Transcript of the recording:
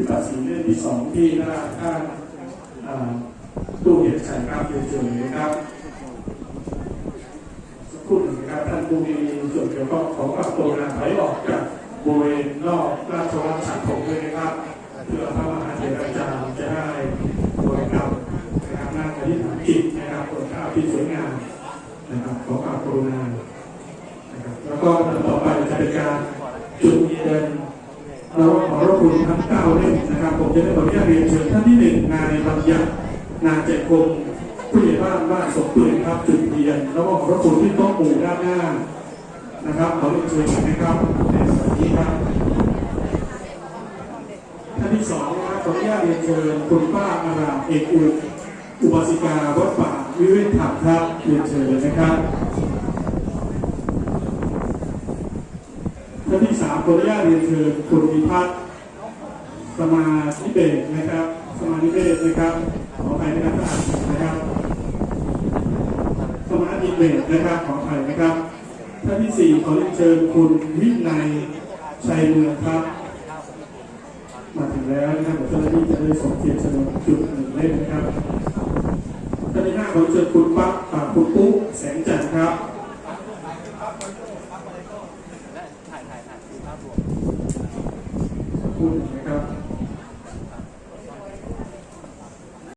ที่ตัดสินเรื่องที่สองที่หน้าข้างตู้เห็นชัยครับเรียนเชิญเลยครับสักครู่หนึ่งนะครับท่านผู้มีส่วนเกี่ยวข้องของกับตัวงานถอยออกจากบริเวณนอกราชวังฉัตรผมด้วยนะครับเพื่อพระมหาเถรอาจารย์จะได้บริกรรมนะครับหน้าอธิษฐานจิตนะครับเปิดข้าวที่สวยงามนะครับขอกราบกรุณานะครับแล้วก็ต่อไปจะเป็นการจุดเทียน เราขอรบกวนทั้งเก้าเล่มนะครับ ผมจะได้ขออนุญาตเรียนเชิญท่านที่หนึ่งนายบัญญัตินาเจคงผู้ใหญ่บ้านบ้านสมปืนครับจุดเทียน แล้วก็ขอรบกวนที่โต๊ะหมู่ด้านหน้านะครับขอเรียนเชิญนะครับในสถานที่ครับท่านที่สองนะครับขออนุญาตเรียนเชิญคุณป้าอารามเอกอุอุบาสิกาวัดป่าวิเวกธรรมครับเรียนเชิญนะครับ ท่านที่สามขออนุญาตเรียนเชิญคุณพิพัฒน์สมาธิเบศนะครับ สมาธิเบศนะครับขออภัยนะครับท่านนะครับ สมาธิเบศนะครับขออภัยนะครับท่านที่สี่ขอเรียนเชิญคุณวินัยชัยเมืองครับ มาถึงแล้วนะครับเดี๋ยวเจ้าหน้าที่จะได้ส่งเทียนเสนอจุดหนึ่งเล่มนะครับท่านที่ห้าขอเชิญคุณปั๊บคุณปุ๊แสงจันทร์ครับ ถ่ายถ่ายถ่ายดูภาพรวม พูด นะครับ